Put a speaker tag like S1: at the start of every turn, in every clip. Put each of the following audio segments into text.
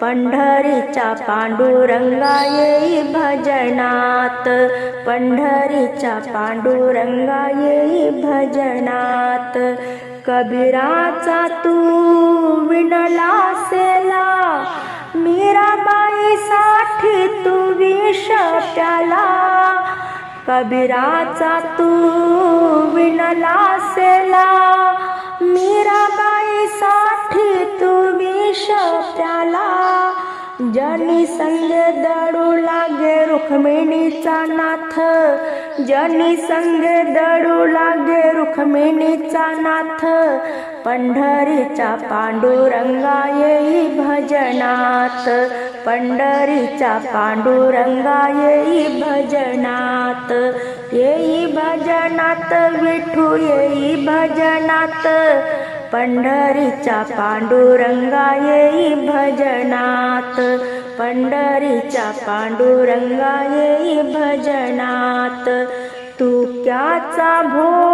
S1: पंढरीच्या पांडुरंगा येई भजनात पंढरीच्या पांडुरंगा येई भजनात. कबीराचा तू विणला सेला मीरा साठी तू विष प्याला. कबीराचा तू विणला सेला जनी संग दडू लागे रुक्मिणीचा नाथ जनी संग दडू लागे रुक्मिणीचा नाथ पंढरीचा पांडुरंगा येई भजनात पंढरीच्या पांडुरंगा येई भजनात येई भजनात विठू येई भजनात. पंढरीच्या पांडुरंगा येई भजनात पंढरीच्या पांडुरंगा येई भजनात. तू क्याचा भो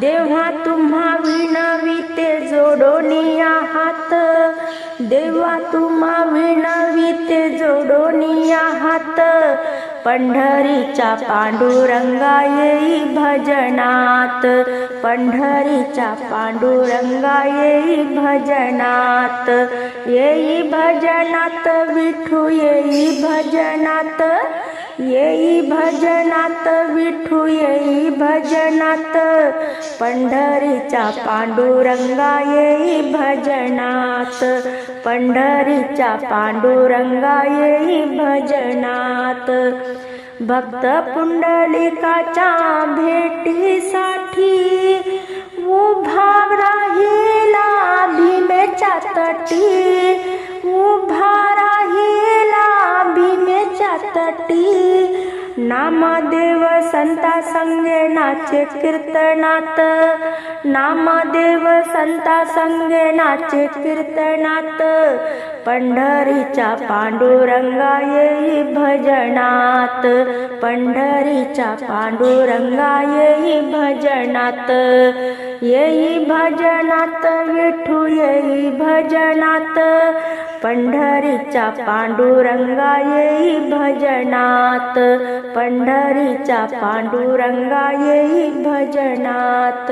S1: देव्हा तुम्हा विणविते जोडोनिया हात देवा तुम्हा विणविते जोडोनिया हात पंढरीच्या पांडुरंगा येई भजनात. पंढरीच्या पांडुरंगा येई भजनात. येई भजनात विठू येई भजनात. येई भजनात विठू येई भजनात पंढरीच्या पांडुरंगा येई भजनात पंढरीच्या पांडुरंगा येई भजनात. भक्त पुंडलिकाच्या भेटीसाठी उभा राहिला भीमेच्या तटी तटी नामदेव संता संगे नाचे कीर्तनात. नामदेव संता संगे नाचे कीर्तनात. पंढरीच्या पांडुरंगा येई भजनात. पंढरीच्या पांडुरंगा येई भजनात. येई भजनात विठू येई भजनात. पंढरीच्या पांडुरंगा येई भजनात पंढरीच्या पांडुरंगा येई भजनात.